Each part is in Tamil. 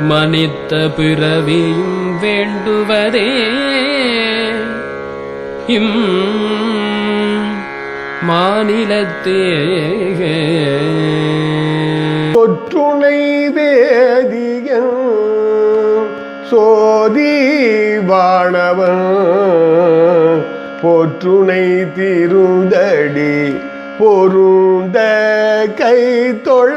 மனித்த பிறவியும் வேண்டுவதே. இம் மாநிலத்தே தொற்றுணை வேதியன் சோதி வாணவன் போற்றுணை திருந்தடி பொருந்த கை தொழ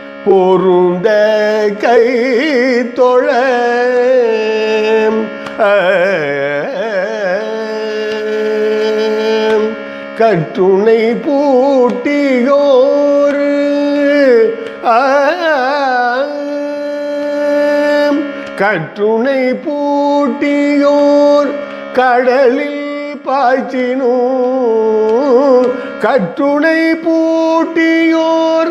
பொருந்த கை தொழ கற்றுணை பூட்டியோர் ஆம். பூட்டியோர் கடலில் பாய்ச்சினோ கற்றுணை பூட்டியோர்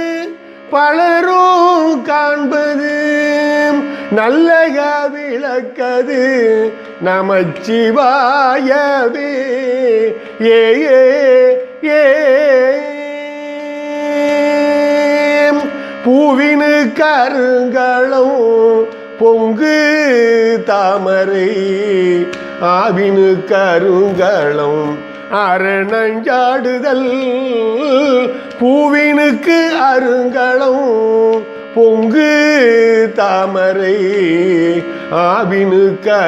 பலரும் காண்பது. நல்லக விளக்கது நமச்சிவாயவே. ஏ ஏ. பூவினு கருங்களும் பொங்கு தாமரை ஆவினு கருங்களும் அரணஞ்சாடுதல். பூவினுக்கு அருங்களம் பொங்கு தாமரை ஆவினுக்கு